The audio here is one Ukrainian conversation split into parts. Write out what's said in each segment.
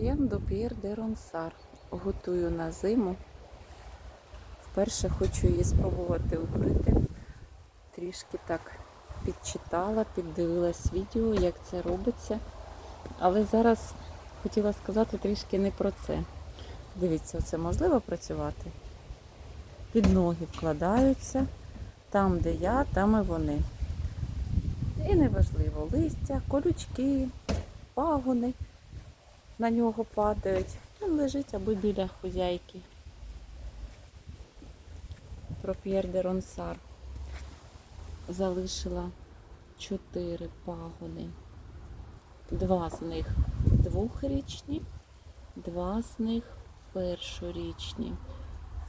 Троянду П'єр де Ронсар. Готую на зиму. Вперше хочу її спробувати укрити. Трішки так підчитала, піддивилась відео, як це робиться. Але зараз хотіла сказати трішки не про це. Дивіться, це можливо працювати. Під ноги вкладаються. Там, де я, там і вони. І неважливо, листя, колючки, пагони на нього падають. Він лежить аби біля хозяйки. Про П'єр де Ронсар. Залишила чотири пагони. Два з них двохрічні, два з них першорічні.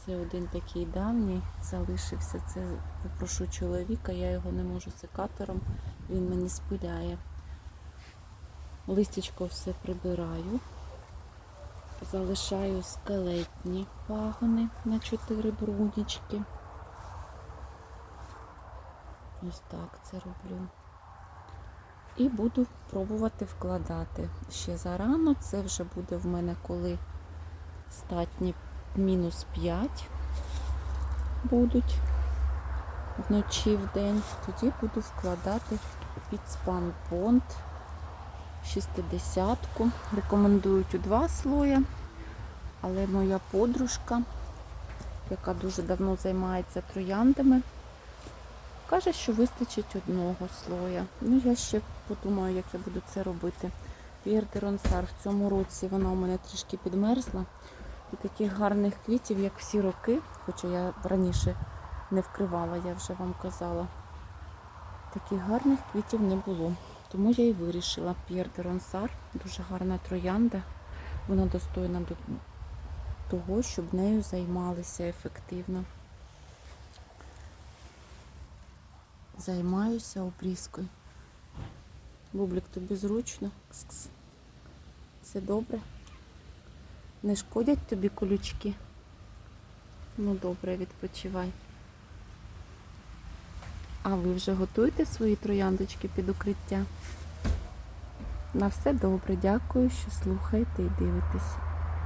Це один такий давній залишився. Це попрошу чоловіка, я його не можу секатором, він мені спиляє. Листячко все прибираю. Залишаю скелетні пагони на 4 брунічки. Ось так це роблю. І буду пробувати вкладати. Ще зарано, це вже буде в мене коли статні мінус 5 будуть вночі в день. Тоді буду вкладати під спанпонт 60-ку. Рекомендують у два слоя. Але моя подружка, яка дуже давно займається трояндами, каже, що вистачить одного слоя. Ну, я ще подумаю, як я буду це робити. П'єр в цьому році вона у мене трішки підмерзла. І таких гарних квітів, як всі роки, хоча я раніше не вкривала, я вже вам казала. Таких гарних квітів не було. Тому я і вирішила П'єр де Ронсар. Дуже гарна троянда. Вона достойна до того, щоб нею займалися ефективно. Займаюся обрізкою. Бублик, тобі зручно? Кс-кс. Все добре? Не шкодять тобі колючки? Ну добре, відпочивай. А ви вже готуєте свої трояндочки під укриття? На все добре, дякую, що слухаєте і дивитесь.